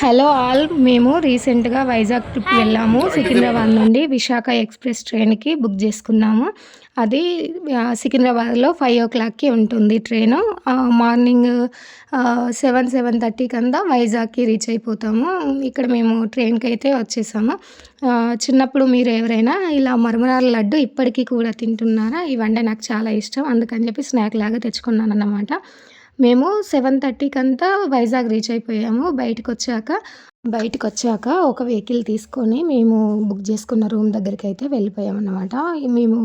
Hello all మేము రీసెంట్గా Vizag trip వెళ్ళాము. సికింద్రాబాద్ నుండి విశాఖ ఎక్స్ప్రెస్ ట్రైన్కి బుక్ చేసుకున్నాము. అది సికింద్రాబాద్లో ఫైవ్ ఓ క్లాక్కి ఉంటుంది ట్రైను. మార్నింగ్ సెవెన్ సెవెన్ థర్టీకి అంతా వైజాగ్కి రీచ్ అయిపోతాము. ఇక్కడ మేము ట్రైన్కి అయితే వచ్చేసాము చిన్నప్పుడు మీరు ఎవరైనా ఇలా మరమరాల లడ్డు ఇప్పటికీ కూడా తింటున్నారా? ఇవంటే నాకు చాలా ఇష్టం. అందుకని చెప్పి స్నాక్ లాగా తెచ్చుకున్నాను అన్నమాట మేము సెవెన్ థర్టీకి అంతా వైజాగ్ రీచ్ అయిపోయాము. బయటకు వచ్చాక బయటకు వచ్చాక ఒక వెహికల్ తీసుకొని మేము బుక్ చేసుకున్న రూమ్ దగ్గరికి అయితే వెళ్ళిపోయామన్నమాట. మేము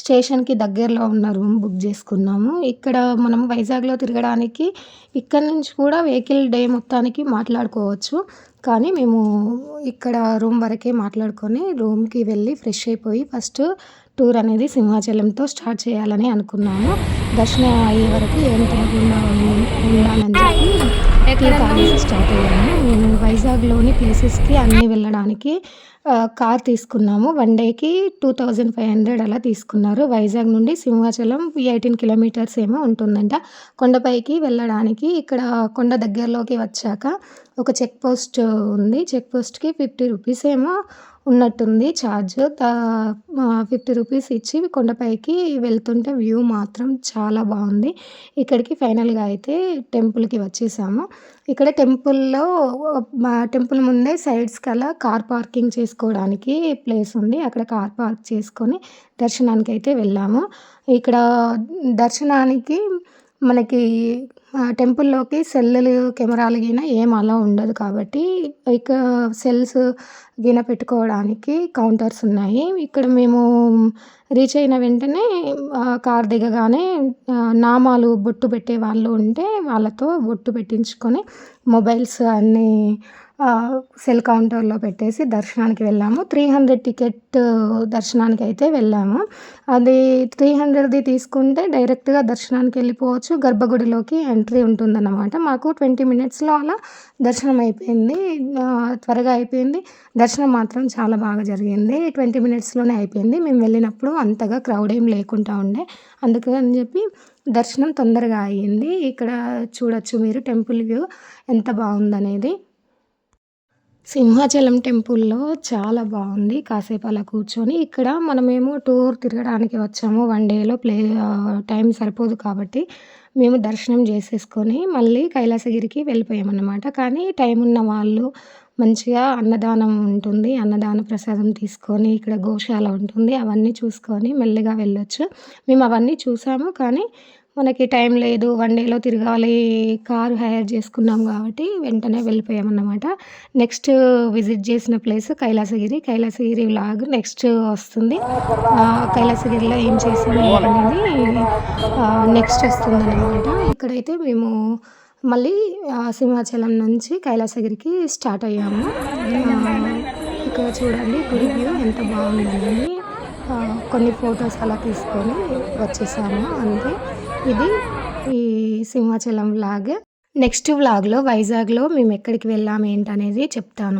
స్టేషన్కి దగ్గరలో ఉన్న రూమ్ బుక్ చేసుకున్నాము. ఇక్కడ మనం వైజాగ్లో తిరగడానికి ఇక్కడ నుంచి కూడా వెహికల్ డే మొత్తానికి మాట్లాడుకోవచ్చు. కానీ మేము ఇక్కడ రూమ్ వరకే మాట్లాడుకొని రూమ్కి వెళ్ళి ఫ్రెష్ అయిపోయి ఫస్ట్ టూర్ అనేది సింహాచలంతో స్టార్ట్ చేయాలని అనుకున్నాము. దర్శనం అయ్యే వరకు ఏం తినకుండా ఉండాలని చెప్పి టీ స్టార్ట్ అయ్యాము. వైజాగ్లోని ప్లేసెస్కి అన్నీ వెళ్ళడానికి కార్ తీసుకున్నాము. వన్ డేకి టూ థౌజండ్ ఫైవ్ హండ్రెడ్ అలా తీసుకున్నారు. వైజాగ్ నుండి సింహాచలం ఎయిటీన్ కిలోమీటర్స్ ఏమో ఉంటుందంట. కొండపైకి వెళ్ళడానికి ఇక్కడ కొండ దగ్గరలోకి వచ్చాక ఒక చెక్ పోస్ట్ ఉంది. చెక్ పోస్ట్కి ఫిఫ్టీ రూపీస్ ఏమో ఉన్నట్టుంది ఛార్జ్ ఫిఫ్టీ రూపీస్ ఇచ్చి కొండపైకి వెళ్తుంటే వ్యూ మాత్రం చాలా బాగుంది. ఇక్కడికి ఫైనల్గా అయితే టెంపుల్కి వచ్చేసాము. ఇక్కడ టెంపుల్లో టెంపుల్ ముందే సైడ్స్ కల్లా కార్ పార్కింగ్ చేసుకోవడానికి ప్లేస్ ఉంది. అక్కడ కార్ పార్క్ చేసుకొని దర్శనానికి అయితే వెళ్ళాము. ఇక్కడ దర్శనానికి మనకి టెంపుల్లోకి సెల్లులు కెమెరాలు గిన ఏం అలా ఉండదు కాబట్టి ఇక సెల్స్ గిన పెట్టుకోవడానికి కౌంటర్స్ ఉన్నాయి. ఇక్కడ మేము రీచ్ అయిన వెంటనే కార్ దిగగానే నామాలు బొట్టు పెట్టే వాళ్ళు ఉంటే వాళ్ళతో బొట్టు పెట్టించుకొని మొబైల్స్ అన్నీ సెల్ కౌంటర్లో పెట్టేసి దర్శనానికి వెళ్ళాము. త్రీ హండ్రెడ్ టికెట్ దర్శనానికి అయితే వెళ్ళాము. అది త్రీ హండ్రెడ్ది తీసుకుంటే డైరెక్ట్గా దర్శనానికి వెళ్ళిపోవచ్చు. గర్భగుడిలోకి అండ్ ఉంటుందన్నమాట. మాకు ట్వంటీ మినిట్స్లో అలా దర్శనం అయిపోయింది. త్వరగా అయిపోయింది. దర్శనం మాత్రం చాలా బాగా జరిగింది. ట్వంటీ మినిట్స్లోనే అయిపోయింది. మేము వెళ్ళినప్పుడు అంతగా క్రౌడ్ ఏం లేకుండా ఉండే. అందుకని చెప్పి దర్శనం తొందరగా అయ్యింది. ఇక్కడ చూడొచ్చు మీరు టెంపుల్ వ్యూ ఎంత బాగుందనేది. సింహాచలం టెంపుల్లో చాలా బాగుంది. కాసేపు అలా కూర్చొని ఇక్కడ మనమేమో టూర్ తిరగడానికి వచ్చాము. వన్ డేలో ప్లే టైం సరిపోదు కాబట్టి మేము దర్శనం చేసేసుకొని మళ్ళీ కైలాసగిరికి వెళ్ళిపోయామన్నమాట. కానీ టైం ఉన్న వాళ్ళు మంచిగా అన్నదానం ఉంటుంది. అన్నదాన ప్రసాదం తీసుకొని ఇక్కడ గోశాల ఉంటుంది. అవన్నీ చూసుకొని మెల్లిగా వెళ్ళొచ్చు. మేము అవన్నీ చూసాము కానీ మనకి టైం లేదు వన్ డేలో తిరగాలి కారు హైర్ చేసుకున్నాం కాబట్టి వెంటనే వెళ్ళిపోయామన్నమాట. నెక్స్ట్ విజిట్ చేసిన place Kailasagiri. Kailasagiri vlog next వస్తుంది. కైలాసగిరిలో ఏం చేసాము అనేది నెక్స్ట్ వస్తుంది అనమాట ఇక్కడైతే మేము మళ్ళీ సింహాచలం నుంచి కైలాసగిరికి స్టార్ట్ అయ్యాము. ఇక్కడ చూడండి గుడి వ్యూ ఎంత బాగుందని కొన్ని ఫొటోస్ అలా తీసుకొని వచ్చేసాము అంతే. ఇది ఈ సింహాచలం వ్లాగ్ నెక్స్ట్ వ్లాగ్లో వైజాగ్లో మేము ఎక్కడికి వెళ్ళాము ఏంటనేది చెప్తాను.